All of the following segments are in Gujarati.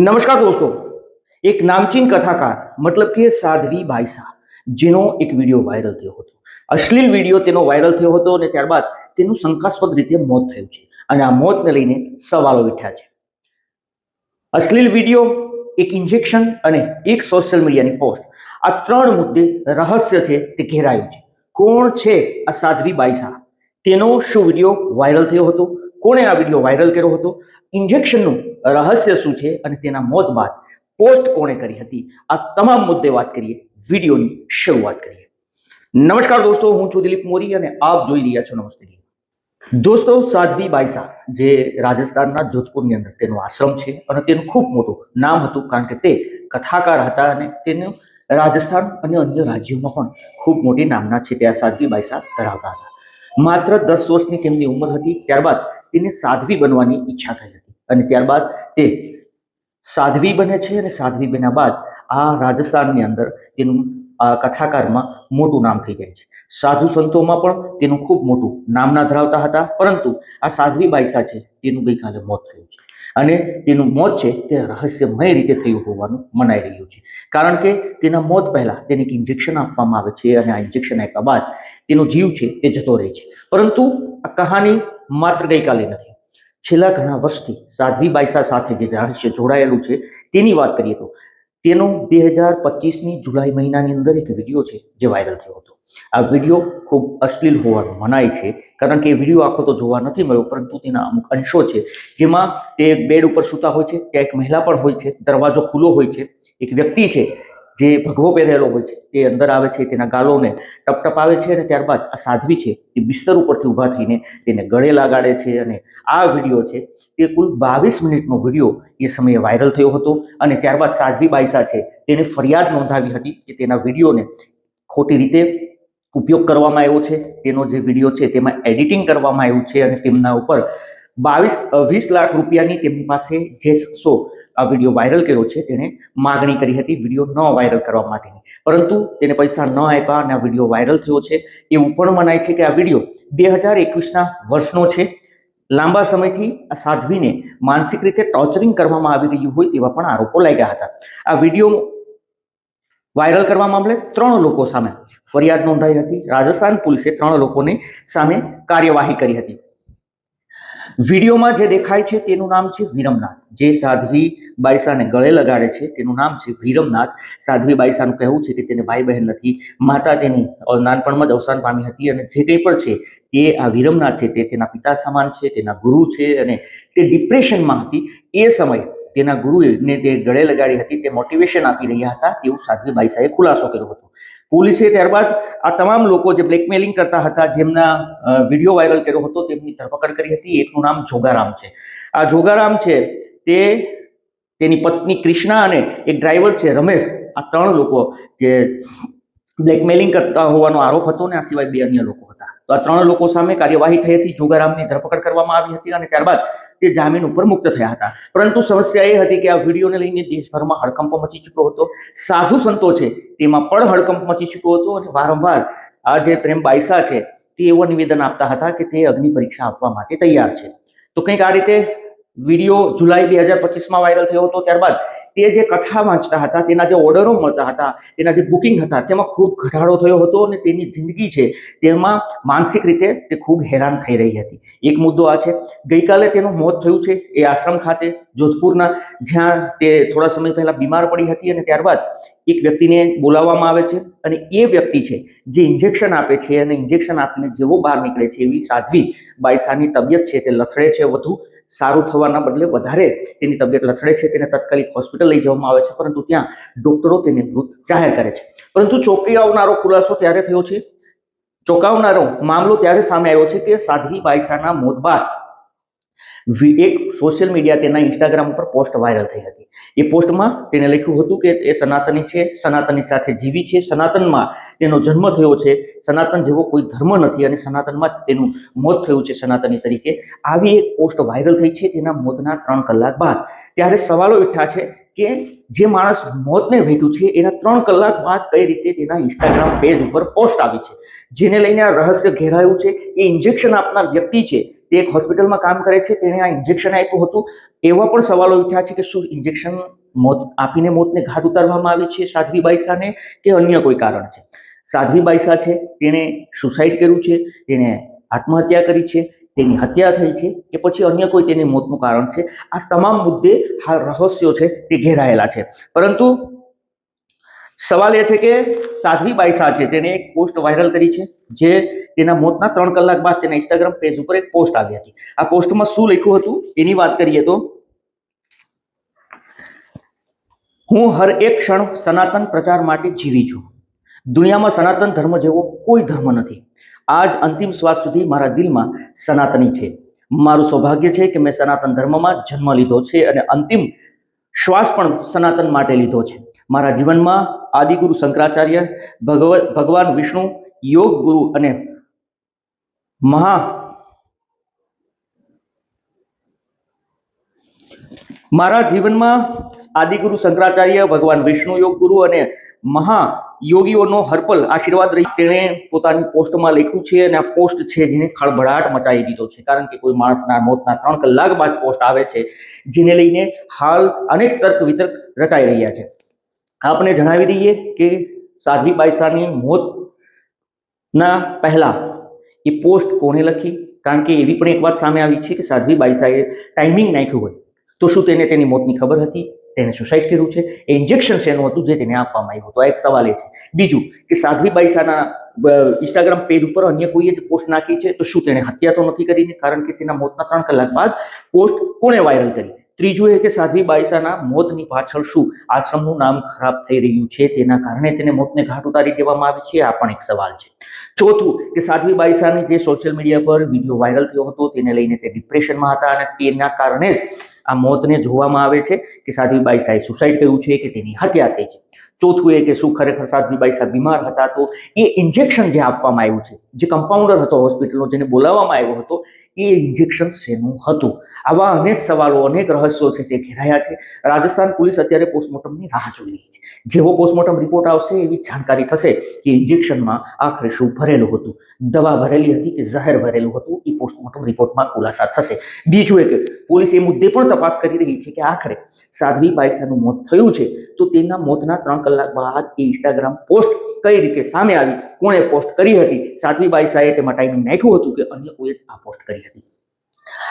નમસ્કાર દોસ્તો. એક નામચીન કથાકાર, મતલબ કે સાધ્વી બાઈસા જેનો એક વીડિયો વાયરલ થયો હતો. અશ્લીલ વીડિયો તેનો વાયરલ થયો હતો અને ત્યારબાદ તેનું શંકાસ્પદ રીતે મોત થયું છે. અને આ મોતને લઈને સવાલો ઉઠ્યા છે. અશ્લીલ વીડિયો, એક ઇન્જેક્શન અને એક સોશિયલ મીડિયાની પોસ્ટ આ ત્રણ મુદ્દે રહસ્ય છે તે ઘેરાયું છે. કોણ છે આ સાધ્વી બાઈસા તેનો શું વીડિયો વાયરલ થયો હતો? કોણે આ વીડિયો વાયરલ કર્યો હતો? ઇન્જેક્શનનું રહસ્ય શું છે અને તેના મોત બાદ પોસ્ટ કોણે કરી હતી? આ તમામ મુદ્દે વાત કરીએ વિડીયોની શરૂઆત કરીએ. નમસ્કાર દોસ્તો, હું છું દિલીપ મોરી અને આપ જોઈ રહ્યા છો નમસ્તે દોસ્તો, સાધ્વી બાઈસા, જે રાજસ્થાનના જોધપુરની અંદર તેનો આશ્રમ છે અને તેનું ખૂબ મોટું નામ હતું કારણ કે તે કથાકાર હતા અને તેનું રાજસ્થાન અને અન્ય રાજ્યોમાં પણ ખૂબ મોટી નામના છે. ત્યાં સાધ્વી બાઈસા ધરાવતા હતા. માત્ર દસ વર્ષની તેમની ઉંમર હતી, ત્યારબાદ તેને સાધ્વી બનવાની ઈચ્છા થઈ હતી. અને ત્યારબાદ તે સાધ્વી બને છે અને સાધ્વી બન્યા બાદ આ રાજસ્થાનની અંદર તેનું આ કથાકારમાં મોટું નામ થઈ જાય છે. સાધુ સંતોમાં પણ તેનું ખૂબ મોટું નામના ધરાવતા હતા, પરંતુ આ સાધ્વી બાઈસા છે તેનું ગઈકાલે મોત થયું છે. અને તેનું મોત છે તે રહસ્યમય રીતે થયું હોવાનું મનાઈ રહ્યું છે. કારણ કે તેના મોત પહેલાં તેને એક ઇન્જેક્શન આપવામાં આવે છે અને આ ઇન્જેક્શન આપ્યા બાદ તેનો જીવ છે તે જતો રહે છે. પરંતુ આ કહાની માત્ર ગઈકાલે નથી. છેલ્લા ઘણા વર્ષથી સાધ્વી બાઈસા સાથે જે રહસ્ય જોડાયેલું છે તેની વાત કરીએ તો, તેનો બે હજાર પચીસની જુલાઈ મહિનાની અંદર એક વીડિયો છે જે વાયરલ થયો હતો. આ વીડિયો ખૂબ અશ્લીલ હોવાનું મનાય છે, કારણ કે એ વીડિયો આખો તો જોવા નથી મળ્યો, પરંતુ તેના અમુક અંશો છે. જેમાં તે બેડ ઉપર સૂતા હોય છે, ત્યાં એક મહિલા પણ હોય છે, દરવાજો ખુલ્લો હોય છે. એક વ્યક્તિ છે જે ભગવો પહેરેલો હોય છે, તે અંદર આવે છે, તેના ગાલોને ટપટપ આવે છે અને ત્યારબાદ આ સાધ્વી છે, એ બિસ્તર ઉપરથી ઊભા થઈને તેને ગળે લગાડે છે અને આ વીડિયો છે, તે કુલ બાવીસ મિનિટનો વીડિયો એ સમયે વાયરલ થયો હતો અને ત્યારબાદ સાધ્વી બાઈસા છે તેને ફરિયાદ નોંધાવી હતી કે તેના વિડીયોને ખોટી રીતે ઉપયોગ કરવામાં આવ્યો છે, તેનો જે વીડિયો છે તેમાં એડિટિંગ કરવામાં આવ્યું છે અને તેમના ઉપર બાવીસ વીસ લાખ રૂપિયાની તેમની પાસે જે શખ્સો આ વીડિયો વાયરલ કર્યો છે, તેણે માગણી કરી હતી વીડિયો ન વાયરલ કરવા માટેની. પરંતુ તેને પૈસા ન આપ્યા અને આ વીડિયો વાયરલ થયો છે. એવું પણ મનાય છે કે આ વીડિયો બે હજાર એકવીસના વર્ષનો છે. લાંબા સમયથી આ સાધ્વીને માનસિક રીતે ટોર્ચરિંગ કરવામાં આવી રહ્યું હોય તેવા પણ આરોપો લાગ્યા હતા. આ વીડિયો વાયરલ કરવા મામલે ત્રણ લોકો સામે ફરિયાદ નોંધાઈ હતી. રાજસ્થાન પોલીસે ત્રણ લોકોની સામે કાર્યવાહી કરી હતી. વિડીયોમાં જે દેખાય છે તેનું નામ છે વિરમનાથ. જે સાધ્વી બાઈસાને ગળે લગાડે છે તેનું નામ છે વિરમનાથ. સાધ્વી બાઈસાનું કહેવું છે કે તેને ભાઈ બહેન નથી. માતા તેની નાનપણમાં જ અવસાન પામી હતી અને જે કંઈ પણ છે તે આ વિરમનાથ છે તે તેના પિતા સમાન છે, તેના ગુરુ છે અને તે ડિપ્રેશનમાં હતી. એ સમયે તેના ગુરુને તે ગળે લગાડી હતી, તે મોટિવેશન આપી રહ્યા હતા તેવું સાધ્વી બાઈસાએ ખુલાસો કર્યો હતો. પોલીસે ત્યારબાદ આ તમામ લોકો જે બ્લેકમેલિંગ કરતા હતા, જેમના વીડિયો વાયરલ કર્યો હતો, તેમની ધરપકડ કરી હતી. એકનું નામ જોગારામ છે. આ જોગારામ છે તે તેની પત્ની ક્રિષ્ના અને એક ડ્રાઈવર છે રમેશ. આ ત્રણ લોકો જે બ્લેકમેલિંગ કરતા હોવાનો આરોપ હતો ને આ સિવાય બે અન્ય લોકો હતા. તો આ ત્રણ લોકો સામે કાર્યવાહી થઈ હતી. જોગારામની ધરપકડ કરવામાં આવી હતી અને ત્યારબાદ તે જામીન ઉપર મુક્ત થયા હતા. પરંતુ સમસ્યા એ હતી કે આ વિડીયોને લઈને દેશભરમાં હડકંપ મચી ચૂક્યો હતો. સાધુ સંતો છે, તેમાં પણ હડકંપ મચી ચૂક્યો હતો અને વારંવાર આ જે પ્રેમ બાઈસા છે, તે એવો નિવેદન આપતા હતા કે તે અગ્નિ પરીક્ષા આપવા માટે તૈયાર છે. તો કંઈક આ રીતે વીડિયો જુલાઈ બે હજાર પચીસમાં વાયરલ થયો હતો, ત્યારબાદ તે જે કથા વાંચતા હતા, તેના જે ઓર્ડરો મળતા હતા, તેના જે બુકિંગ હતા, તેમાં ખૂબ ઘટાડો થયો હતો અને તેની જિંદગી છે, તેમાં માનસિક રીતે તે ખૂબ હેરાન થઈ રહી હતી. એક મુદ્દો આ છે, ગઈકાલે તેનું મોત થયું છે, એ આશ્રમ ખાતે, જોધપુરના, જ્યાં તે થોડા સમય પહેલાં બીમાર પડી હતી અને ત્યારબાદ એક વ્યક્તિને બોલાવવામાં આવે છે અને એ વ્યક્તિ છે જે ઇન્જેક્શન આપે છે અને ઇન્જેક્શન આપીને જેવો બહાર નીકળે છે એવી સાધ્વી બાયસાની તબિયત છે તે લથડે છે વધુ. સારું થવાના બદલે વધારે તેની તબિયત લથડે છે તેને તાત્કાલિક હોસ્પિટલ લઈ જવામાં આવે છે પરંતુ ત્યાં ડોક્ટરો તેને મૃત જાહેર કરે છે. પરંતુ ચોંકી આવનારો ખુલાસો ત્યારે થયો છે. ચોંકાવનારો મામલો ત્યારે સામે આવ્યો છે કે સાધ્વી બાયસાના મોત બાદ એક સોશિયલ મીડિયા તેના ઇન્સ્ટાગ્રામ ઉપર પોસ્ટ વાયરલ થઈ હતી. એ પોસ્ટમાં તેણે લખ્યું હતું કે એ સનાતની છે, સનાતનની સાથે જીવી છે, સનાતનમાં તેનો જન્મ થયો છે, સનાતન જેવો કોઈ ધર્મ નથી અને સનાતનમાં જ તેનું મોત થયું છે સનાતની તરીકે. આવી એક પોસ્ટ વાયરલ થઈ છે તેના મોતના ત્રણ કલાક બાદ. ત્યારે સવાલો ઉઠ્યા છે કે જે માણસ મોતને ભેટ્યું છે, એના ત્રણ કલાક બાદ કઈ રીતે તેના ઇન્સ્ટાગ્રામ પેજ ઉપર પોસ્ટ આવી છે? જેને લઈને આ રહસ્ય ઘેરાયું છે, એ ઇન્જેક્શન આપનાર વ્યક્તિ છે તે એક હોસ્પિટલમાં કામ કરે છે, તેણે આ ઇન્જેક્શન આપ્યું હતું. એવા પણ સવાલો ઉઠ્યા છે કે શું ઇન્જેક્શન મોત આપીને મોતને ઘાટ ઉતારવામાં આવી છે સાધ્વી બાઈસાને કે અન્ય કોઈ કારણ છે? સાધ્વી બાઈસા છે, તેણે સુસાઇડ કર્યું છે, તેણે આત્મહત્યા કરી છે, તેની હત્યા થઈ છે કે પછી અન્ય કોઈ તેની મોતનું કારણ છે? આ તમામ મુદ્દે હાલ રહસ્યો છે, તે ઘેરાયેલા છે. પરંતુ સવાલ એ છે કે સાધ્વી બાઈસા છે તેણે એક પોસ્ટ વાયરલ કરી છે, જે તેના મોતના ત્રણ કલાક બાદ તેના ઇન્સ્ટાગ્રામ પેજ ઉપર એક પોસ્ટ આવી હતી. આ પોસ્ટમાં શું લખ્યું હતું? એની વાત કરીએ તો, હું હર એક ક્ષણ સનાતન પ્રચાર માટે જીવી છું. દુનિયામાં સનાતન ધર્મ જેવો કોઈ ધર્મ નથી. આજ અંતિમ શ્વાસ સુધી મારા દિલમાં સનાતની છે. મારું સૌભાગ્ય છે કે મેં સનાતન ધર્મમાં જન્મ લીધો છે અને અંતિમ શ્વાસ પણ સનાતન માટે લીધો છે. મારા જીવનમાં આદિગુરુ શંકરાચાર્ય, ભગવ, ભગવાન વિષ્ણુ, યોગ ગુરુ અને મહા મારા જીવનમાં આદિગુરુ શંકરાચાર્ય, ભગવાન વિષ્ણુ, યોગ ગુરુ અને મહા યોગીઓનો હર્પલ આશીર્વાદ રહી તેણે પોતાની પોસ્ટમાં લખ્યું છે અને આ પોસ્ટ છે જેને ખળભળાટ મચાવી દીધો છે. કારણ કે કોઈ માણસના મોતના ત્રણ કલાક બાદ પોસ્ટ આવે છે, જેને લઈને હાલ અનેક તર્ક વિતર્ક રચાઈ રહ્યા છે. આપણે જણાવી દઈએ કે સાધ્વી બાઈસાની મોતના પહેલાં એ પોસ્ટ કોણે લખી? કારણ કે એવી પણ એક વાત સામે આવી છે કે સાધ્વી બાઈસાએ ટાઈમિંગ નાખ્યું હોય. તો શું તેને તેની મોતની ખબર હતી? તેને સુસાઇડ કર્યું છે. એ ઇન્જેક્શન શેનું હતું જે તેને આપવામાં આવ્યું હતું. આ એક સવાલ એ છે. બીજું કે સાધ્વી બાઈસાના ઇન્સ્ટાગ્રામ પેજ ઉપર અન્ય કોઈએ પોસ્ટ નાખી છે, તો શું તેણે હત્યા તો નથી કરીને કારણ કે તેના મોતના ત્રણ કલાક બાદ પોસ્ટ કોણે વાયરલ કરી? ત્રીજું એ કે સાધ્વી બાઈસાના મોતની પાછળ શું આશ્રમનું નામ ખરાબ થઈ રહ્યું છે? તેના કારણે તેને મોતને ઘાટ ઉતારી દેવામાં આવી છે? આ પણ એક સવાલ છે. ચોથું કે સાધ્વી બાઈસાની જે સોશિયલ મીડિયા પર વીડિયો વાયરલ થયો હતો, તેને લઈને તે ડિપ્રેશનમાં હતા અને તેના કારણે જ આ મોતને જોવામાં આવે છે કે સાધ્વી સાહેબ સુસાઇડ કર્યું છે કે તેની હત્યા થઈ છે. ચોથું એ કે શું ખરેખર સાધ્વી સાહેબ બીમાર હતા તો એ ઇન્જેક્શન જે આપવામાં આવ્યું છે, જે કમ્પાઉન્ડર હતો હોસ્પિટલનો જેને બોલાવવામાં આવ્યો હતો, એ ઇન્જેક્શન શેનું હતું? આવા અનેક સવાલો, અનેક રહસ્યો છે તે ઘેરાયા છે. રાજસ્થાન પોલીસ અત્યારે પોસ્ટમોર્ટમની રાહ જોઈ રહી છે. જેવો પોસ્ટમોર્ટમ રિપોર્ટ આવશે એવી જાણકારી થશે કે ઇન્જેક્શનમાં આખરે શું ભરેલું હતું? દવા ભરેલી હતી કે ઝહેર ભરેલું હતું? એ પોસ્ટમોર્ટમ રિપોર્ટમાં ખુલાસા થશે. બીજું એક, પોલીસ એ મુદ્દે પણ તપાસ કરી રહી છે કે આખરે સાધ્વી પાયસાનું મોત થયું છે તો તેના મોતના ત્રણ કલાક બાદ એ ઇન્સ્ટાગ્રામ પોસ્ટ કઈ રીતે સામે આવી, કોણે પોસ્ટ કરી હતી, સાધ્વી બાઈસાએ તેમાં ટાઈમિંગ નાખ્યું હતું કે અન્ય કોઈએ આ પોસ્ટ કરી હતી?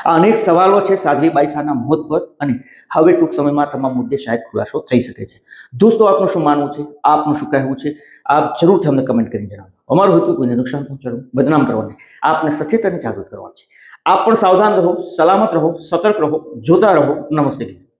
આ અનેક સવાલો છે સાધ્વી બાઈસાના મોત પર અને હવે ટૂંક સમયમાં તમામ મુદ્દે શાયદ ખુલાસો થઈ શકે છે. દોસ્તો, આપનું શું માનવું છે? આપનું શું કહેવું છે? આપ જરૂરથી અમને કમેન્ટ કરીને જણાવો. અમારું હેતુ કોઈને નુકસાન પહોંચાડવું, બદનામ કરવાને. આપને સચેત અને જાગૃત કરવાનું છે. આપ પણ સાવધાન રહો, સલામત રહો, સતર્ક રહો, જોતા રહો. નમસ્તે.